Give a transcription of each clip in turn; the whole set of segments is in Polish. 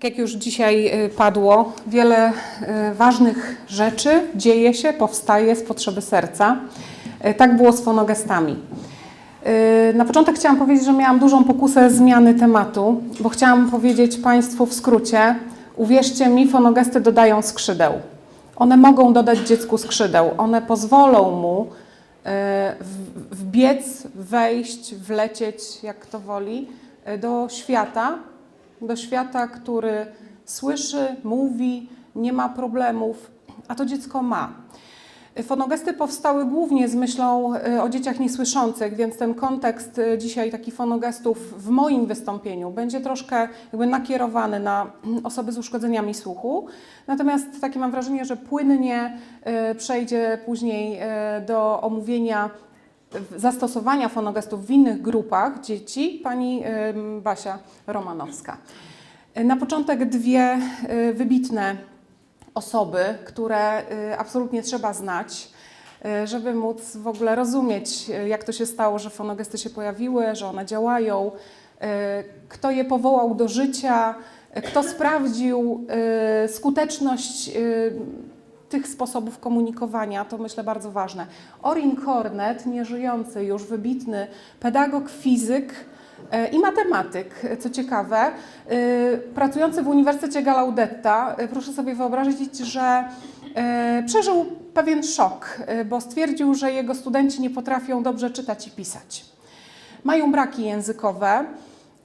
Tak jak już dzisiaj y, padło, wiele y, ważnych rzeczy dzieje się, powstaje z potrzeby serca. Y, Tak było z fonogestami. Na początek chciałam powiedzieć, że miałam dużą pokusę zmiany tematu, bo chciałam powiedzieć Państwu w skrócie, uwierzcie mi, fonogesty dodają skrzydeł. One mogą dodać dziecku skrzydeł. One pozwolą mu wbiec, wejść, wlecieć, jak kto woli, do świata, do świata, który słyszy, mówi, nie ma problemów, a to dziecko ma. Fonogesty powstały głównie z myślą e, o dzieciach niesłyszących, więc ten kontekst e, dzisiaj taki fonogestów w moim wystąpieniu będzie troszkę jakby nakierowany na mm, osoby z uszkodzeniami słuchu. Natomiast takie mam wrażenie, że płynnie e, przejdzie później do omówienia zastosowania fonogestów w innych grupach dzieci pani Basia Romanowska. E, Na początek dwie e, wybitne osoby, które y, absolutnie trzeba znać, żeby móc w ogóle rozumieć, jak to się stało, że fonogesty się pojawiły, że one działają, kto je powołał do życia, kto sprawdził skuteczność tych sposobów komunikowania, to myślę bardzo ważne. Orin Cornet, nieżyjący już wybitny pedagog, fizyk, E, i matematyk, co ciekawe, e, pracujący w Uniwersytecie Galaudetta, e, proszę sobie wyobrazić, że przeżył pewien szok, bo stwierdził, że jego studenci nie potrafią dobrze czytać i pisać. Mają braki językowe.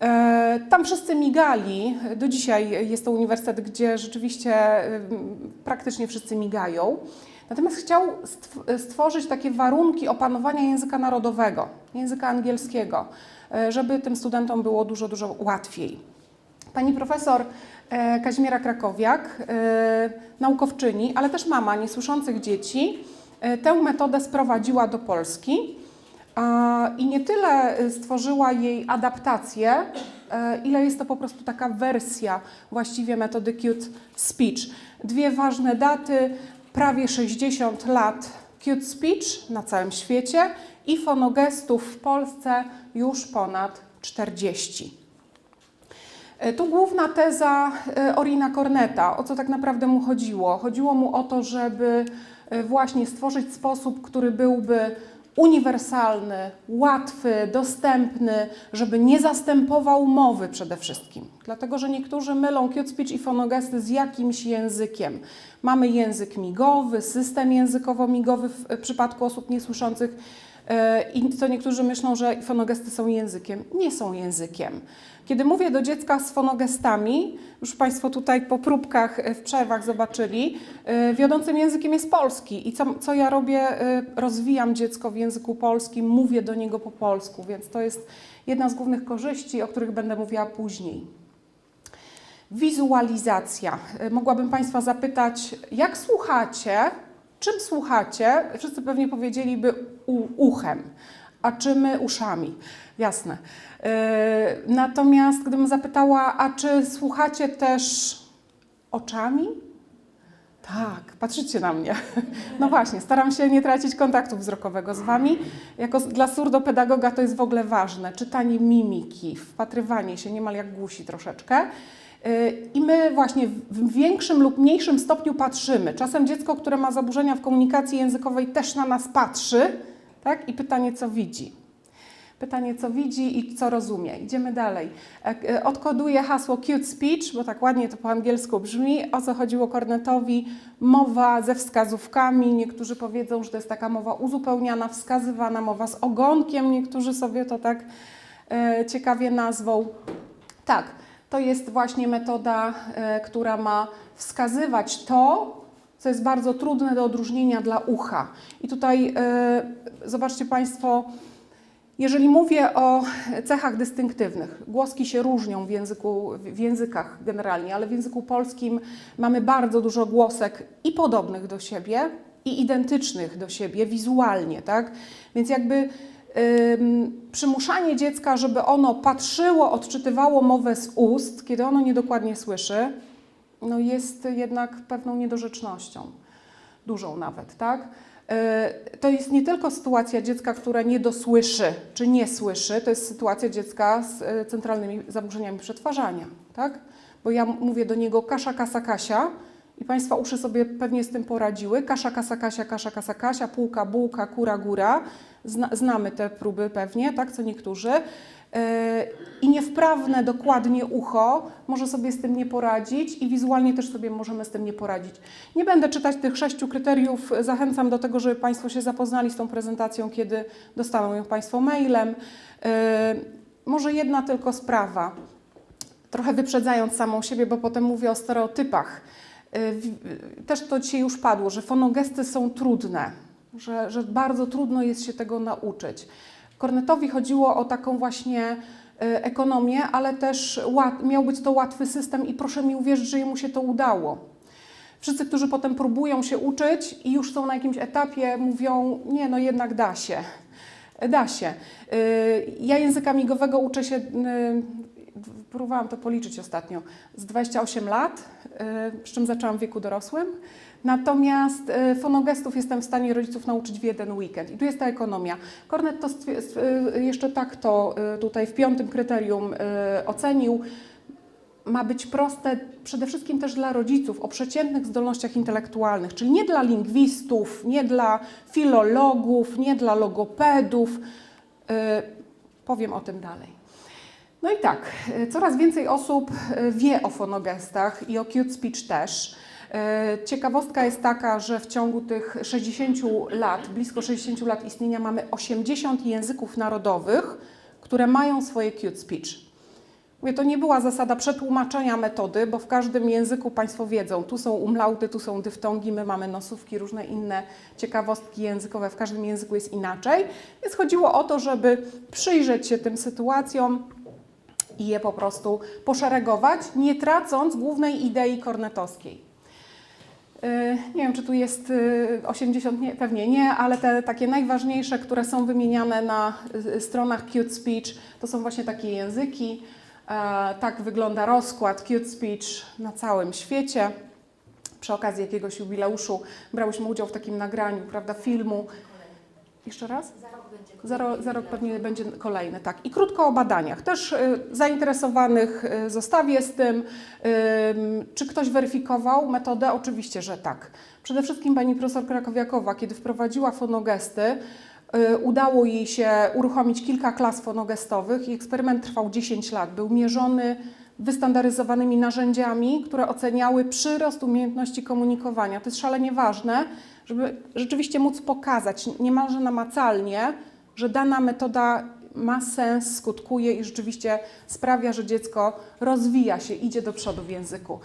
E, Tam wszyscy migali. Do dzisiaj jest to uniwersytet, gdzie rzeczywiście praktycznie wszyscy migają. Natomiast chciał stw- stworzyć takie warunki opanowania języka narodowego, języka angielskiego, e, żeby tym studentom było dużo, dużo łatwiej. Pani profesor e, Kazimiera Krakowiak, naukowczyni, ale też mama niesłyszących dzieci, tę metodę sprowadziła do Polski i nie tyle e, stworzyła jej adaptację, e, ile jest to po prostu taka wersja właściwie metody Cute Speech. Dwie ważne daty, prawie 60 lat Cute Speech na całym świecie i fonogestów w Polsce już ponad 40. E, Tu główna teza e, Orina Corneta, o co tak naprawdę mu chodziło. Chodziło mu o to, żeby właśnie stworzyć sposób, który byłby uniwersalny, łatwy, dostępny, żeby nie zastępował mowy przede wszystkim. Dlatego, że niektórzy mylą cute speech i fonogesty z jakimś językiem. Mamy język migowy, system językowo-migowy w przypadku osób niesłyszących i co niektórzy myślą, że fonogesty są językiem. Nie są językiem. Kiedy mówię do dziecka z fonogestami, już Państwo tutaj po próbkach e, w przerwach zobaczyli, e, wiodącym językiem jest polski. I co, co ja robię? E, Rozwijam dziecko w języku polskim, mówię do niego po polsku, więc to jest jedna z głównych korzyści, o których będę mówiła później. Wizualizacja. E, Mogłabym Państwa zapytać, jak słuchacie? Czym słuchacie? Wszyscy pewnie powiedzieliby uchem, a czym uszami. Jasne. E, Natomiast gdybym zapytała, a czy słuchacie też oczami? Tak, patrzycie na mnie. No właśnie, staram się nie tracić kontaktu wzrokowego z Wami. Jako dla surdopedagoga to jest w ogóle ważne. Czytanie mimiki, wpatrywanie się niemal jak głusi troszeczkę. Yy, I my właśnie w większym lub mniejszym stopniu patrzymy. Czasem dziecko, które ma zaburzenia w komunikacji językowej też na nas patrzy tak? i pytanie, co widzi. Pytanie, co widzi i co rozumie. Idziemy dalej. E, e, Odkoduję hasło cute speech, bo tak ładnie to po angielsku brzmi. O co chodziło Kornetowi? Mowa ze wskazówkami. Niektórzy powiedzą, że to jest taka mowa uzupełniana, wskazywana, mowa z ogonkiem. Niektórzy sobie to tak e, ciekawie nazwą. Tak, to jest właśnie metoda, e, która ma wskazywać to, co jest bardzo trudne do odróżnienia dla ucha. I tutaj e, zobaczcie Państwo, jeżeli mówię o cechach dystynktywnych, głoski się różnią w, języku, w językach generalnie, ale w języku polskim mamy bardzo dużo głosek i podobnych do siebie, i identycznych do siebie wizualnie, tak? Więc jakby przymuszanie dziecka, żeby ono patrzyło, odczytywało mowę z ust, kiedy ono niedokładnie słyszy, no jest jednak pewną niedorzecznością, dużą nawet, tak? E, To jest nie tylko sytuacja dziecka, które nie dosłyszy czy nie słyszy, to jest sytuacja dziecka z e, centralnymi zaburzeniami przetwarzania, tak? bo ja mówię do niego kasza, kasa, kasia i Państwa uszy sobie pewnie z tym poradziły. Kasza, kasa, kasia, kasza, kasa, kasia, półka, bułka, kura, góra. Zna, znamy te próby pewnie, tak, co niektórzy. Yy, I niewprawne dokładnie ucho może sobie z tym nie poradzić i wizualnie też sobie możemy z tym nie poradzić. Nie będę czytać tych sześciu kryteriów. Zachęcam do tego, żeby Państwo się zapoznali z tą prezentacją, kiedy dostaną ją Państwo mailem. Yy, Może jedna tylko sprawa, trochę wyprzedzając samą siebie, bo potem mówię o stereotypach. Yy, w- Też to dzisiaj już padło, że fonogesty są trudne, że, że bardzo trudno jest się tego nauczyć. Kornetowi chodziło o taką właśnie y, ekonomię, ale też miał być to łatwy system i proszę mi uwierzyć, że jemu się to udało. Wszyscy, którzy potem próbują się uczyć i już są na jakimś etapie, mówią: Nie, no jednak da się. Da się. Y, Ja języka migowego uczę się, y, próbowałam to policzyć ostatnio, z 28 lat, y, z czym zaczęłam w wieku dorosłym. Natomiast y, fonogestów jestem w stanie rodziców nauczyć w jeden weekend. I tu jest ta ekonomia. Kornet to y, jeszcze tak to tutaj w piątym kryterium ocenił ma być proste przede wszystkim też dla rodziców o przeciętnych zdolnościach intelektualnych, czyli nie dla lingwistów, nie dla filologów, nie dla logopedów. Powiem o tym dalej. No i tak, yy, coraz więcej osób yy, wie o fonogestach i o cute speech też. Yy, Ciekawostka jest taka, że w ciągu tych 60 lat, blisko 60 lat istnienia mamy 80 języków narodowych, które mają swoje cute speech. Mówię, to nie była zasada przetłumaczenia metody, bo w każdym języku Państwo wiedzą, tu są umlauty, tu są dyftongi, my mamy nosówki, różne inne ciekawostki językowe, w każdym języku jest inaczej. Więc chodziło o to, żeby przyjrzeć się tym sytuacjom i je po prostu poszeregować, nie tracąc głównej idei kornetowskiej. Yy, Nie wiem, czy tu jest yy, 80, nie, pewnie nie, ale te takie najważniejsze, które są wymieniane na y, stronach Cute Speech, to są właśnie takie języki. E, Tak wygląda rozkład Cute Speech na całym świecie. Przy okazji jakiegoś jubileuszu brałyśmy udział w takim nagraniu, prawda, filmu. Jeszcze raz? Za rok Za, ro, za rok pewnie będzie kolejny, tak. I krótko o badaniach. Też y, zainteresowanych y, zostawię z tym. Ym, czy ktoś weryfikował metodę? Oczywiście, że tak. Przede wszystkim pani profesor Krakowiakowa, kiedy wprowadziła fonogesty, y, udało jej się uruchomić kilka klas fonogestowych i eksperyment trwał 10 lat. Był mierzony wystandaryzowanymi narzędziami, które oceniały przyrost umiejętności komunikowania. To jest szalenie ważne, żeby rzeczywiście móc pokazać niemalże namacalnie, że dana metoda ma sens, skutkuje i rzeczywiście sprawia, że dziecko rozwija się, idzie do przodu w języku.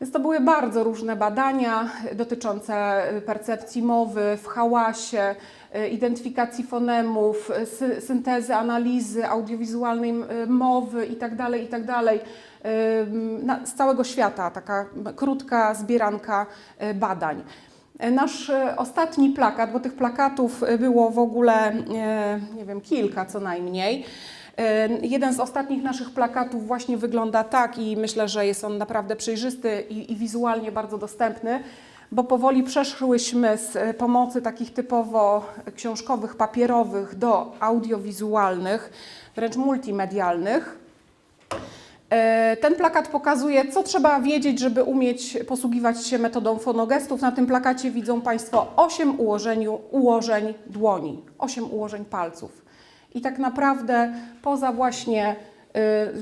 Więc to były bardzo różne badania dotyczące percepcji mowy w hałasie, identyfikacji fonemów, sy- syntezy, analizy audiowizualnej mowy itd., itd. Ym, na- Z całego świata taka krótka zbieranka y, badań. Nasz e, ostatni plakat, bo tych plakatów e, było w ogóle, e, nie wiem, kilka co najmniej. Jeden z ostatnich naszych plakatów właśnie wygląda tak i myślę, że jest on naprawdę przejrzysty i, i wizualnie bardzo dostępny, bo powoli przeszłyśmy z pomocy takich typowo książkowych, papierowych do audiowizualnych, wręcz multimedialnych. E, Ten plakat pokazuje, co trzeba wiedzieć, żeby umieć posługiwać się metodą fonogestów. Na tym plakacie widzą Państwo 8 ułożeniu, ułożeń dłoni, 8 ułożeń palców. I tak naprawdę poza właśnie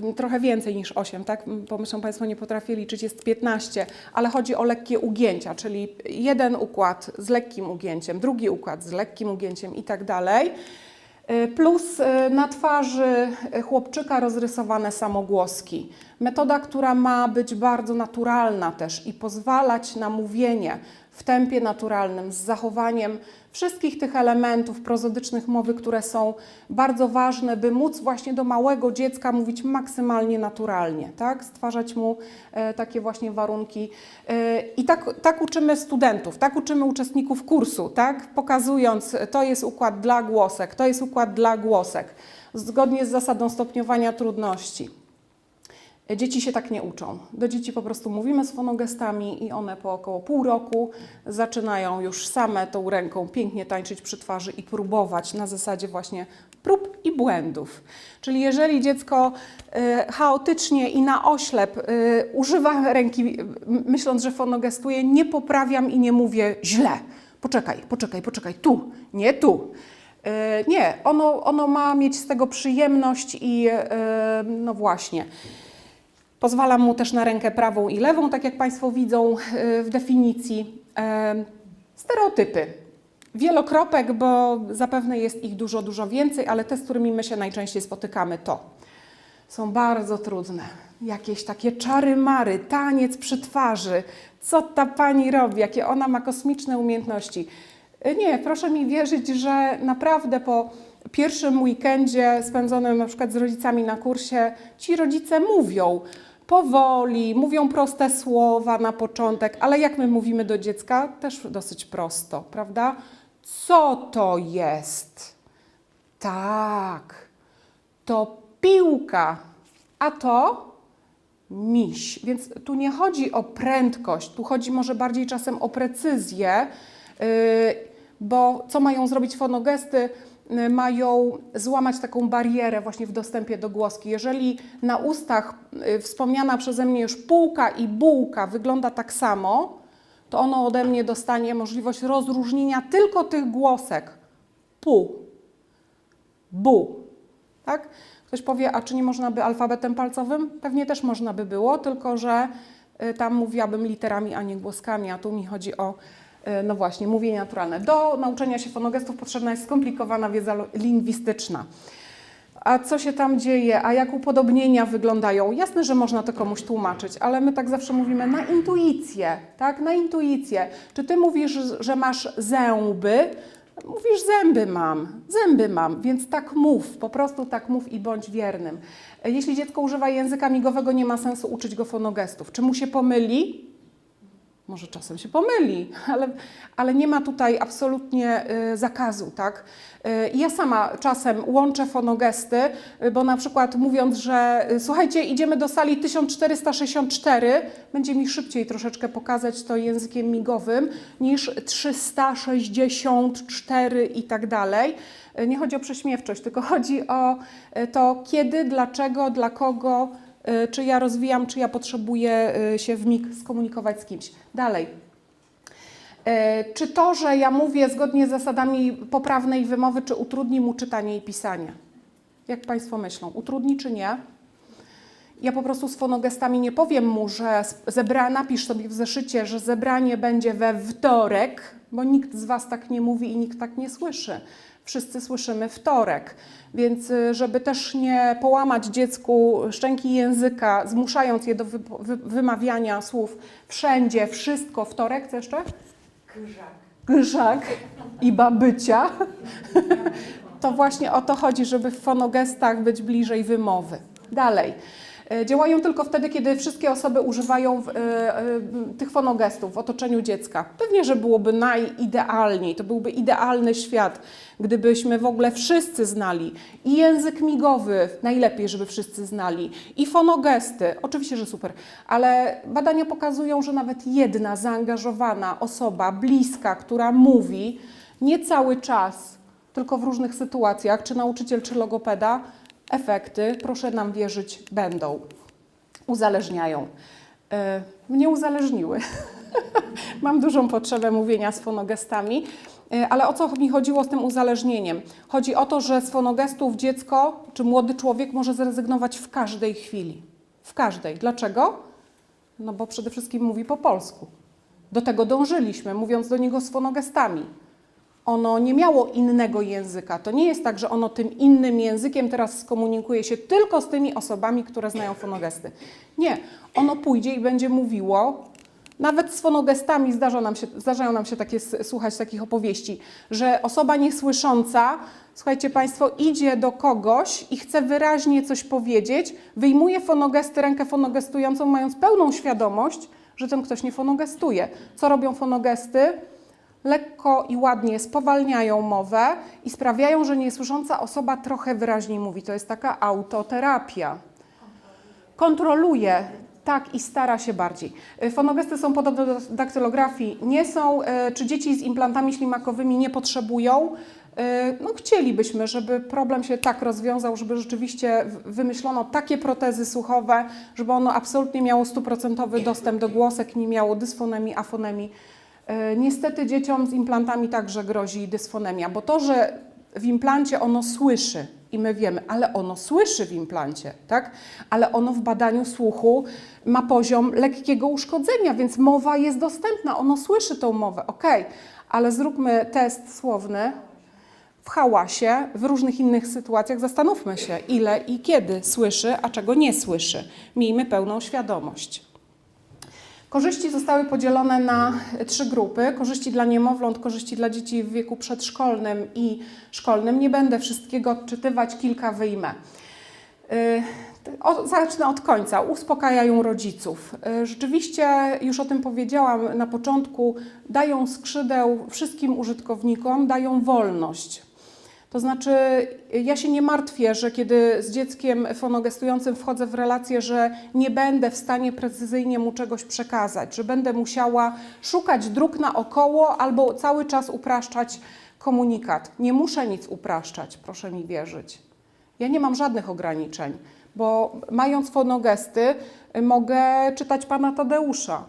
y, trochę więcej niż 8, tak? Pomyślą Państwo, nie potrafię liczyć, jest 15, ale chodzi o lekkie ugięcia, czyli jeden układ z lekkim ugięciem, drugi układ z lekkim ugięciem i tak dalej. Y, Plus y, na twarzy chłopczyka rozrysowane samogłoski. Metoda, która ma być bardzo naturalna też i pozwalać na mówienie w tempie naturalnym, z zachowaniem wszystkich tych elementów prozodycznych mowy, które są bardzo ważne, by móc właśnie do małego dziecka mówić maksymalnie naturalnie, tak? stwarzać mu e, takie właśnie warunki. E, I tak, tak uczymy studentów, tak uczymy uczestników kursu, tak? pokazując, to jest układ dla głosek, to jest układ dla głosek, zgodnie z zasadą stopniowania trudności. Dzieci się tak nie uczą. Do dzieci po prostu mówimy z fonogestami i one po około pół roku zaczynają już same tą ręką pięknie tańczyć przy twarzy i próbować na zasadzie właśnie prób i błędów. Czyli jeżeli dziecko y, chaotycznie i na oślep y, używa ręki, myśląc, że fonogestuje, nie poprawiam i nie mówię źle. Poczekaj, poczekaj, poczekaj, tu, nie tu. Y, Nie, ono, ono ma mieć z tego przyjemność i no właśnie. Pozwalam mu też na rękę prawą i lewą, tak jak Państwo widzą y, w definicji. Em, Stereotypy. Wielokropek, bo zapewne jest ich dużo, dużo więcej, ale te, z którymi my się najczęściej spotykamy, to są bardzo trudne. Jakieś takie czary-mary, taniec przy twarzy. Co ta pani robi? Jakie ona ma kosmiczne umiejętności? Y, Nie, proszę mi wierzyć, że naprawdę po pierwszym weekendzie spędzonym na przykład z rodzicami na kursie, ci rodzice mówią powoli, mówią proste słowa na początek, ale jak my mówimy do dziecka, też dosyć prosto, prawda? Co to jest? Tak, to piłka, a to miś. Więc tu nie chodzi o prędkość, tu chodzi może bardziej czasem o precyzję, yy, bo co mają zrobić fonogesty? Mają złamać taką barierę właśnie w dostępie do głoski. Jeżeli na ustach yy, wspomniana przeze mnie już półka i bułka wygląda tak samo, to ono ode mnie dostanie możliwość rozróżnienia tylko tych głosek. Pół, bu. Tak? Ktoś powie, a czy nie można by alfabetem palcowym? Pewnie też można by było, tylko że y, tam mówiłabym literami, a nie głoskami, a tu mi chodzi o, y, no właśnie, mówienie naturalne. Do nauczenia się fonogestów potrzebna jest skomplikowana wiedza lingwistyczna. A co się tam dzieje, a jak upodobnienia wyglądają? Jasne, że można to komuś tłumaczyć, ale my tak zawsze mówimy na intuicję, tak? Na intuicję. Czy ty mówisz, że masz zęby? Mówisz, zęby mam, zęby mam, więc tak mów, po prostu tak mów i bądź wiernym. Jeśli dziecko używa języka migowego, nie ma sensu uczyć go fonogestów. Czy mu się pomyli? Może czasem się pomyli, ale, ale nie ma tutaj absolutnie y, zakazu, tak? Y, ja sama czasem łączę fonogesty, y, bo na przykład mówiąc, że słuchajcie, idziemy do sali 1464, będzie mi szybciej troszeczkę pokazać to językiem migowym niż 364 i tak dalej. Nie chodzi o prześmiewczość, tylko chodzi o to kiedy, dlaczego, dla kogo, czy ja rozwijam, czy ja potrzebuję y, się w mig skomunikować z kimś. Dalej. E, Czy to, że ja mówię zgodnie z zasadami poprawnej wymowy, czy utrudni mu czytanie i pisanie? Jak Państwo myślą, utrudni czy nie? Ja po prostu z fonogestami nie powiem mu, że zebra, napisz sobie w zeszycie, że zebranie będzie we wtorek, bo nikt z Was tak nie mówi i nikt tak nie słyszy. Wszyscy słyszymy wtorek, więc y, żeby też nie połamać dziecku szczęki języka, zmuszając je do wy, wy, wymawiania słów wszędzie, wszystko, wtorek, co jeszcze? Grzak i babycia. To właśnie o to chodzi, żeby w fonogestach być bliżej wymowy. Dalej. E, Działają tylko wtedy, kiedy wszystkie osoby używają e, e, tych fonogestów w otoczeniu dziecka. Pewnie, że byłoby najidealniej, to byłby idealny świat, gdybyśmy w ogóle wszyscy znali i język migowy, najlepiej, żeby wszyscy znali, i fonogesty, oczywiście, że super, ale badania pokazują, że nawet jedna zaangażowana osoba, bliska, która mówi, nie cały czas, tylko w różnych sytuacjach, czy nauczyciel, czy logopeda, efekty, proszę nam wierzyć, będą. Uzależniają. E, Mnie uzależniły. Mam dużą potrzebę mówienia z fonogestami, e, ale o co mi chodziło z tym uzależnieniem? Chodzi o to, że z fonogestów dziecko czy młody człowiek może zrezygnować w każdej chwili. W każdej. Dlaczego? No bo przede wszystkim mówi po polsku. Do tego dążyliśmy, mówiąc do niego z fonogestami ono nie miało innego języka. To nie jest tak, że ono tym innym językiem teraz skomunikuje się tylko z tymi osobami, które znają fonogesty. Nie, ono pójdzie i będzie mówiło, nawet z fonogestami zdarza nam się, zdarzają nam się takie, słuchać takich opowieści, że osoba niesłysząca, słuchajcie Państwo, idzie do kogoś i chce wyraźnie coś powiedzieć, wyjmuje fonogesty, rękę fonogestującą, mając pełną świadomość, że ten ktoś nie fonogestuje. Co robią fonogesty? Lekko i ładnie spowalniają mowę i sprawiają, że niesłysząca osoba trochę wyraźniej mówi. To jest taka autoterapia. Kontroluje Tak, i stara się bardziej. Y, Fonogesty są podobne do daktylografii, nie są. y, Czy dzieci z implantami ślimakowymi nie potrzebują? Y, No, chcielibyśmy, żeby problem się tak rozwiązał, żeby rzeczywiście wymyślono takie protezy słuchowe, żeby ono absolutnie miało stuprocentowy dostęp do głosek, nie miało dysfonemii, afonemii. Y, Niestety dzieciom z implantami także grozi dysfonemia, bo to, że w implancie ono słyszy i my wiemy, ale ono słyszy w implancie, tak? Ale ono w badaniu słuchu ma poziom lekkiego uszkodzenia, więc mowa jest dostępna, ono słyszy tą mowę, ok, ale zróbmy test słowny w hałasie, w różnych innych sytuacjach. Zastanówmy się, ile i kiedy słyszy, a czego nie słyszy. Miejmy pełną świadomość. Korzyści zostały podzielone na trzy grupy. Korzyści dla niemowląt, korzyści dla dzieci w wieku przedszkolnym i szkolnym. Nie będę wszystkiego odczytywać, kilka wyjmę. Y, O, zacznę od końca. Uspokajają rodziców. Y, Rzeczywiście, już o tym powiedziałam na początku, dają skrzydeł wszystkim użytkownikom, dają wolność. To znaczy, ja się nie martwię, że kiedy z dzieckiem fonogestującym wchodzę w relację, że nie będę w stanie precyzyjnie mu czegoś przekazać, że będę musiała szukać dróg naokoło albo cały czas upraszczać komunikat. Nie muszę nic upraszczać, proszę mi wierzyć. Ja nie mam żadnych ograniczeń, bo mając fonogesty, mogę czytać pana Tadeusza.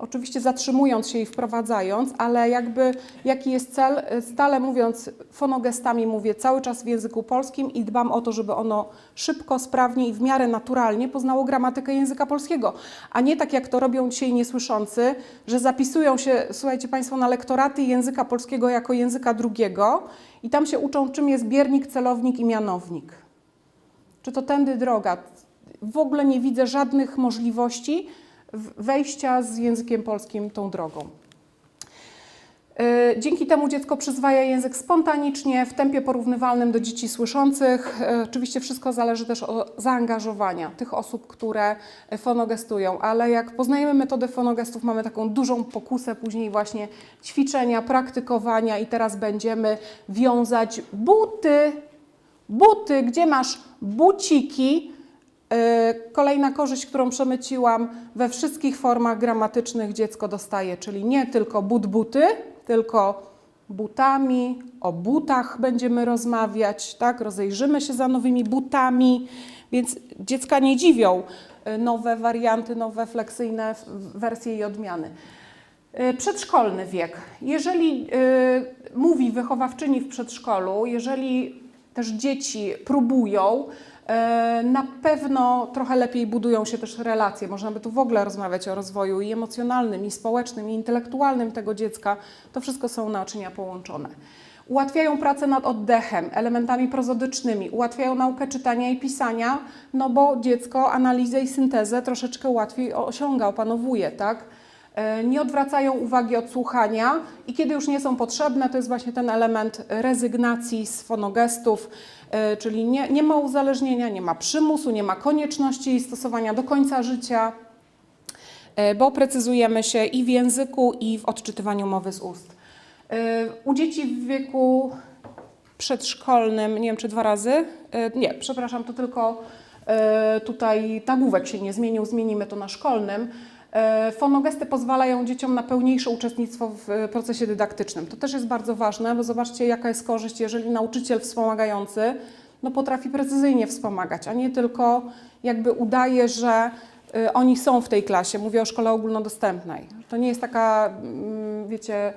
Oczywiście zatrzymując się i wprowadzając, ale jakby jaki jest cel? Stale mówiąc fonogestami mówię cały czas w języku polskim i dbam o to, żeby ono szybko, sprawnie i w miarę naturalnie poznało gramatykę języka polskiego, a nie tak jak to robią dzisiaj niesłyszący, że zapisują się, słuchajcie Państwo, na lektoraty języka polskiego jako języka drugiego i tam się uczą, czym jest biernik, celownik i mianownik. Czy to tędy droga? W ogóle nie widzę żadnych możliwości wejścia z językiem polskim tą drogą. Y, Dzięki temu dziecko przyswaja język spontanicznie, w tempie porównywalnym do dzieci słyszących. Y, Oczywiście wszystko zależy też od zaangażowania tych osób, które fonogestują, ale jak poznajemy metodę fonogestów, mamy taką dużą pokusę później właśnie ćwiczenia, praktykowania i teraz będziemy wiązać buty, buty, gdzie masz buciki, Kolejna korzyść, którą przemyciłam, we wszystkich formach gramatycznych dziecko dostaje, czyli nie tylko but buty, tylko butami, o butach będziemy rozmawiać, tak? Rozejrzymy się za nowymi butami, więc dziecka nie dziwią yy, nowe warianty, nowe fleksyjne wersje i odmiany. Yy, Przedszkolny wiek. Jeżeli mówi wychowawczyni w przedszkolu, jeżeli też dzieci próbują, Na pewno trochę lepiej budują się też relacje. Można by tu w ogóle rozmawiać o rozwoju i emocjonalnym, i społecznym, i intelektualnym tego dziecka. To wszystko są naczynia połączone. Ułatwiają pracę nad oddechem, elementami prozodycznymi, ułatwiają naukę czytania i pisania, no bo dziecko analizę i syntezę troszeczkę łatwiej osiąga, opanowuje, tak? E, Nie odwracają uwagi od słuchania i kiedy już nie są potrzebne, to jest właśnie ten element rezygnacji z fonogestów, e, czyli nie, nie ma uzależnienia, nie ma przymusu, nie ma konieczności stosowania do końca życia, e, bo precyzujemy się i w języku, i w odczytywaniu mowy z ust. E, U dzieci w wieku przedszkolnym, nie wiem czy dwa razy, E, nie, przepraszam, to tylko e, tutaj nagłówek się nie zmienił, zmienimy to na szkolnym. E, Fonogesty pozwalają dzieciom na pełniejsze uczestnictwo w e, procesie dydaktycznym. To też jest bardzo ważne, bo zobaczcie jaka jest korzyść, jeżeli nauczyciel wspomagający no, potrafi precyzyjnie wspomagać, a nie tylko jakby udaje, że y, oni są w tej klasie. Mówię o szkole ogólnodostępnej. To nie jest taka, mm, wiecie,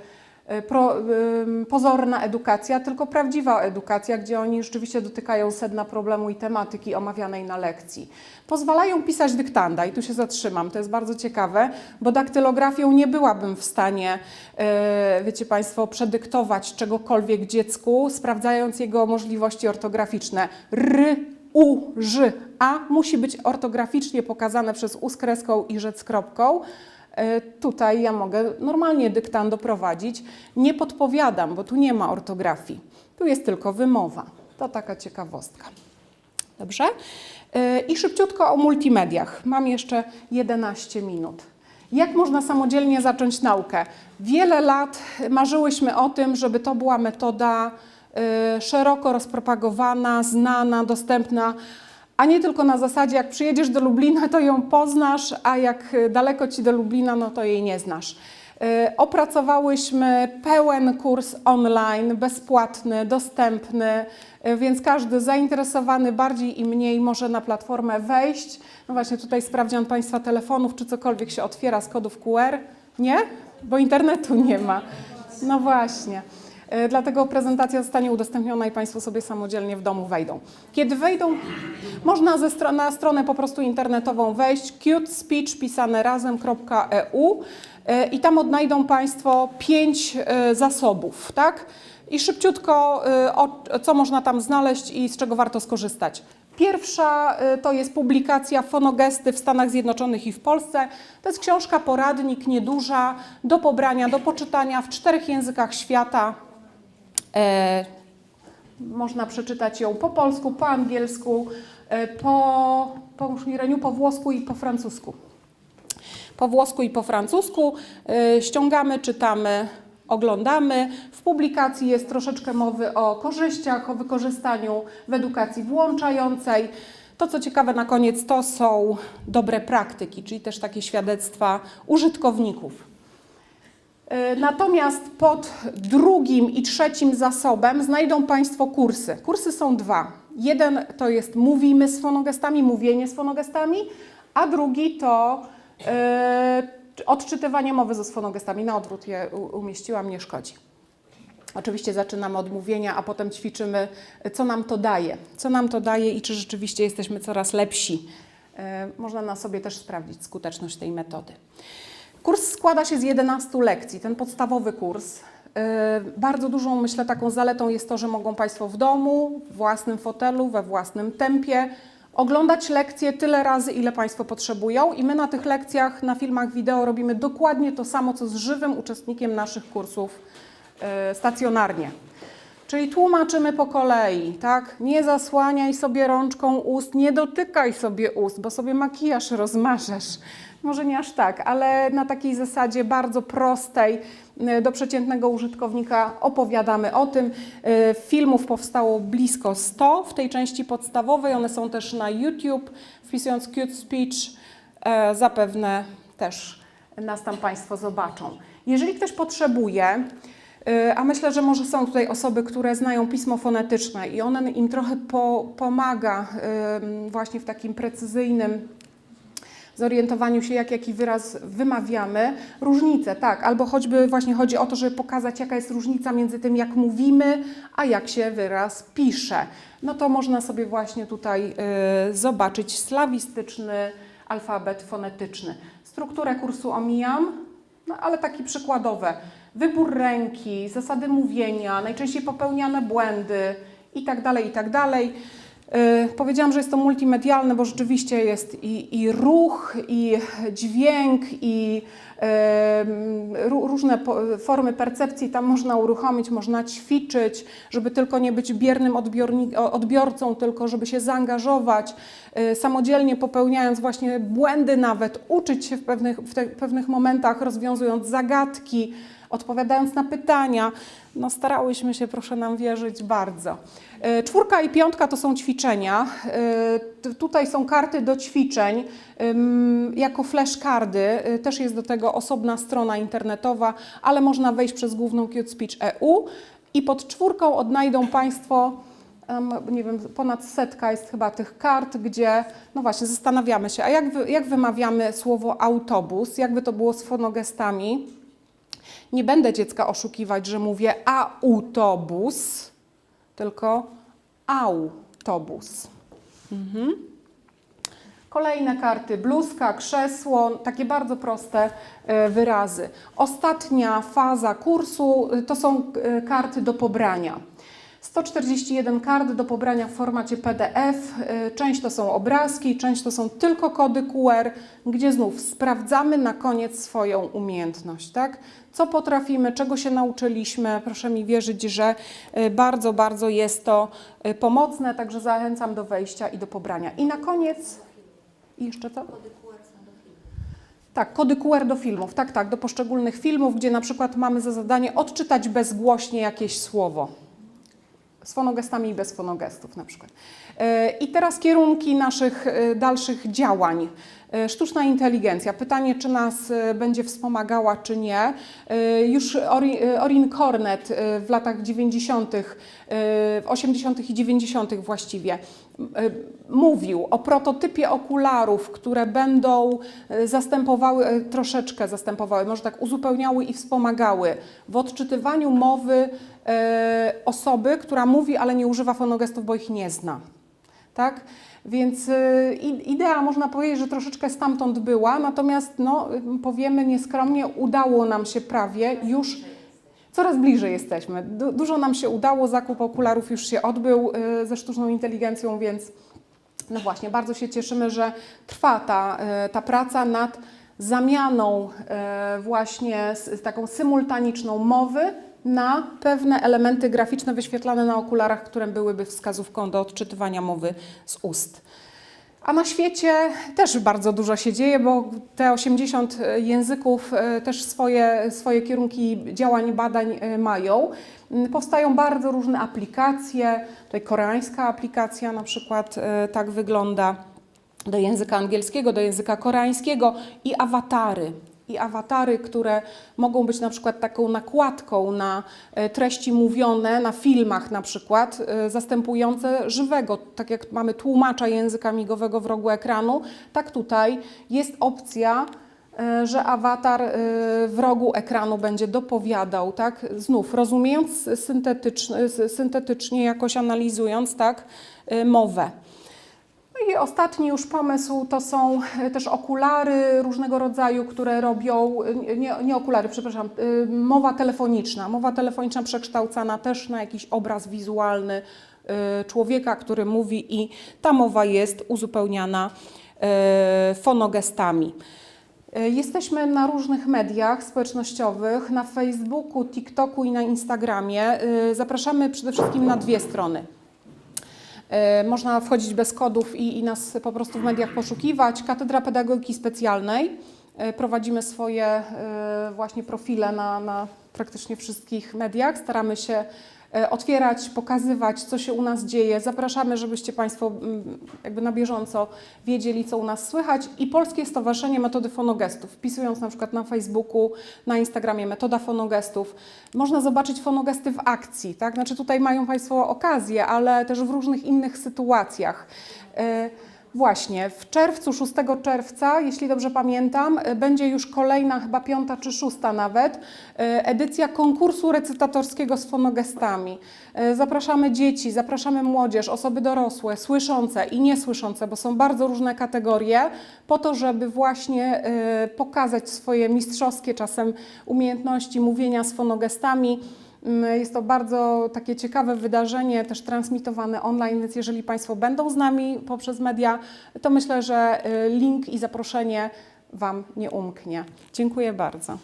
pro, ym, pozorna edukacja, tylko prawdziwa edukacja, gdzie oni rzeczywiście dotykają sedna problemu i tematyki omawianej na lekcji. Pozwalają pisać dyktanda i tu się zatrzymam, to jest bardzo ciekawe, bo daktylografią nie byłabym w stanie, y, wiecie Państwo, przedyktować czegokolwiek dziecku, sprawdzając jego możliwości ortograficzne. R, U, Ż, A musi być ortograficznie pokazane przez U kreską i rzec z kropką. E, Tutaj ja mogę normalnie dyktando prowadzić. Nie podpowiadam, bo tu nie ma ortografii. Tu jest tylko wymowa. To taka ciekawostka. Dobrze? E, I szybciutko o multimediach. Mam jeszcze 11 minut. Jak można samodzielnie zacząć naukę? Wiele lat marzyłyśmy o tym, żeby to była metoda e, szeroko rozpropagowana, znana, dostępna, a nie tylko na zasadzie, jak przyjedziesz do Lublina, to ją poznasz, a jak daleko ci do Lublina, no to jej nie znasz. Y, Opracowałyśmy pełen kurs online, bezpłatny, dostępny, y, więc każdy zainteresowany bardziej i mniej może na platformę wejść. No właśnie tutaj sprawdzian Państwa telefonów, czy cokolwiek się otwiera z kodów QR. Nie? Bo internetu nie ma. No właśnie. Y, Dlatego prezentacja zostanie udostępniona i Państwo sobie samodzielnie w domu wejdą. Kiedy wejdą, można ze stro- na stronę po prostu internetową wejść cutespeech pisane razem.eu y, i tam odnajdą Państwo pięć y, zasobów, tak? I szybciutko, co można tam znaleźć i z czego warto skorzystać. Pierwsza to jest publikacja Fonogesty w Stanach Zjednoczonych i w Polsce. To jest książka, poradnik nieduża, do pobrania, do poczytania w czterech językach świata. E, można przeczytać ją po polsku, po angielsku, e, po, pomóż mi Reniu, po włosku i po francusku. Po włosku i po francusku e, ściągamy, czytamy, oglądamy. W publikacji jest troszeczkę mowy o korzyściach, o wykorzystaniu w edukacji włączającej. To, co ciekawe na koniec, to są dobre praktyki, czyli też takie świadectwa użytkowników. E, Natomiast pod drugim i trzecim zasobem znajdą Państwo kursy. Kursy są dwa. Jeden to jest mówimy z fonogestami, mówienie z fonogestami, a drugi to e, odczytywanie mowy ze sfonogestami. Na odwrót je umieściłam, nie szkodzi. Oczywiście zaczynamy od mówienia, a potem ćwiczymy, co nam to daje. Co nam to daje i czy rzeczywiście jesteśmy coraz lepsi. E, Można na sobie też sprawdzić skuteczność tej metody. Kurs składa się z 11 lekcji, ten podstawowy kurs. Yy, Bardzo dużą, myślę, taką zaletą jest to, że mogą Państwo w domu, w własnym fotelu, we własnym tempie oglądać lekcje tyle razy, ile Państwo potrzebują i my na tych lekcjach, na filmach wideo robimy dokładnie to samo, co z żywym uczestnikiem naszych kursów yy, stacjonarnie. Czyli tłumaczymy po kolei, tak? Nie zasłaniaj sobie rączką ust, nie dotykaj sobie ust, bo sobie makijaż rozmażesz. Może nie aż tak, ale na takiej zasadzie bardzo prostej y, do przeciętnego użytkownika opowiadamy o tym. Y, Filmów powstało blisko 100 w tej części podstawowej, one są też na YouTube. Wpisując Cute Speech e, zapewne też nas tam Państwo zobaczą. Jeżeli ktoś potrzebuje, A myślę, że może są tutaj osoby, które znają pismo fonetyczne i one im trochę po, pomaga właśnie w takim precyzyjnym zorientowaniu się, jak jaki wyraz wymawiamy. Różnice, tak, albo choćby właśnie chodzi o to, żeby pokazać, jaka jest różnica między tym, jak mówimy, a jak się wyraz pisze. No to można sobie właśnie tutaj y, zobaczyć slawistyczny alfabet fonetyczny. Strukturę kursu omijam, no ale takie przykładowe. Wybór ręki, zasady mówienia, najczęściej popełniane błędy i tak Yy, Powiedziałam, że jest to multimedialne, bo rzeczywiście jest i, i ruch, i dźwięk, i ró- różne po, formy percepcji tam można uruchomić, można ćwiczyć, żeby tylko nie być biernym odbiorni- odbiorcą, tylko żeby się zaangażować, yy, samodzielnie popełniając właśnie błędy nawet, uczyć się w pewnych, w te, pewnych momentach, rozwiązując zagadki, odpowiadając na pytania. No starałyśmy się, proszę nam wierzyć, bardzo. E, Czwórka i piątka to są ćwiczenia. E, Tutaj są karty do ćwiczeń jako flashcardy. E, Też jest do tego osobna strona internetowa, ale można wejść przez główną Cute Speech EU i pod czwórką odnajdą Państwo nie wiem, ponad setka jest chyba tych kart, gdzie, no właśnie, zastanawiamy się, a jak, jak wymawiamy słowo autobus, jakby to było z fonogestami. Nie będę dziecka oszukiwać, że mówię autobus, tylko autobus. Mhm. Kolejne karty, bluzka, krzesło, takie bardzo proste e, wyrazy. Ostatnia faza kursu to są e, karty do pobrania. 141 kart do pobrania w formacie PDF. Y, Część to są obrazki, część to są tylko kody QR, gdzie znów sprawdzamy na koniec swoją umiejętność, tak? Co potrafimy, czego się nauczyliśmy. Proszę mi wierzyć, że y, bardzo, bardzo jest to y, pomocne, także zachęcam do wejścia i do pobrania. I na koniec i jeszcze co? Tak, kody QR do filmów, tak, tak, do poszczególnych filmów, gdzie na przykład mamy za zadanie odczytać bezgłośnie jakieś słowo. Z fonogestami i bez fonogestów na przykład. E, I teraz kierunki naszych e, dalszych działań. E, Sztuczna inteligencja. Pytanie, czy nas będzie wspomagała, czy nie. Już Ori- Orin Cornet w latach 90., e, w 80. i 90. właściwie mówił o prototypie okularów, które będą zastępowały, troszeczkę zastępowały, może tak uzupełniały i wspomagały w odczytywaniu mowy osoby, która mówi, ale nie używa fonogestów, bo ich nie zna. Tak? Więc i- idea, można powiedzieć, że troszeczkę stamtąd była, natomiast no, powiemy nieskromnie, udało nam się prawie już. Coraz bliżej jesteśmy. Du- dużo nam się udało, zakup okularów już się odbył y, ze sztuczną inteligencją, więc no właśnie, bardzo się cieszymy, że trwa ta, ta praca nad zamianą właśnie z taką symultaniczną mowy na pewne elementy graficzne wyświetlane na okularach, które byłyby wskazówką do odczytywania mowy z ust. A na świecie też bardzo dużo się dzieje, bo te 80 języków e, też swoje, swoje kierunki działań, badań e, mają. Mm, Powstają bardzo różne aplikacje. Tutaj koreańska aplikacja na przykład e, tak wygląda do języka angielskiego, do języka koreańskiego i awatary. I awatary, które mogą być na przykład taką nakładką na e, treści mówione, na filmach na przykład, e, zastępujące żywego. Tak jak mamy tłumacza języka migowego w rogu ekranu, tak tutaj jest opcja, e, że awatar w rogu ekranu będzie dopowiadał, tak? Znów rozumiejąc syntetycznie, syntetycznie jakoś analizując, tak, mowę. No i ostatni już pomysł to są e, też okulary różnego rodzaju, które robią, e, nie, nie okulary, przepraszam, y, mowa telefoniczna. Mowa telefoniczna przekształcana też na jakiś obraz wizualny człowieka, który mówi i ta mowa jest uzupełniana fonogestami. Jesteśmy na różnych mediach społecznościowych, na Facebooku, TikToku i na Instagramie. Zapraszamy przede wszystkim na dwie strony. E, Można wchodzić bez kodów i, i nas po prostu w mediach poszukiwać. Katedra Pedagogiki Specjalnej. E, Prowadzimy swoje e, właśnie profile na, na praktycznie wszystkich mediach. Staramy się otwierać, pokazywać, co się u nas dzieje. Zapraszamy, żebyście Państwo mm, jakby na bieżąco wiedzieli, co u nas słychać. I Polskie Stowarzyszenie Metody Fonogestów. Wpisując na przykład na Facebooku, na Instagramie Metoda Fonogestów, można zobaczyć fonogesty w akcji. Tak? Znaczy tutaj mają Państwo okazję, ale też w różnych innych sytuacjach. Właśnie, w czerwcu, 6 czerwca, jeśli dobrze pamiętam, e, będzie już kolejna, chyba piąta czy szósta nawet, e, edycja konkursu recytatorskiego z fonogestami. E, Zapraszamy dzieci, zapraszamy młodzież, osoby dorosłe, słyszące i niesłyszące, bo są bardzo różne kategorie, po to, żeby właśnie pokazać swoje mistrzowskie czasem umiejętności mówienia z fonogestami. Mm, Jest to bardzo takie ciekawe wydarzenie, też transmitowane online, więc jeżeli Państwo będą z nami poprzez media, to myślę, że y, link i zaproszenie Wam nie umknie. Dziękuję bardzo.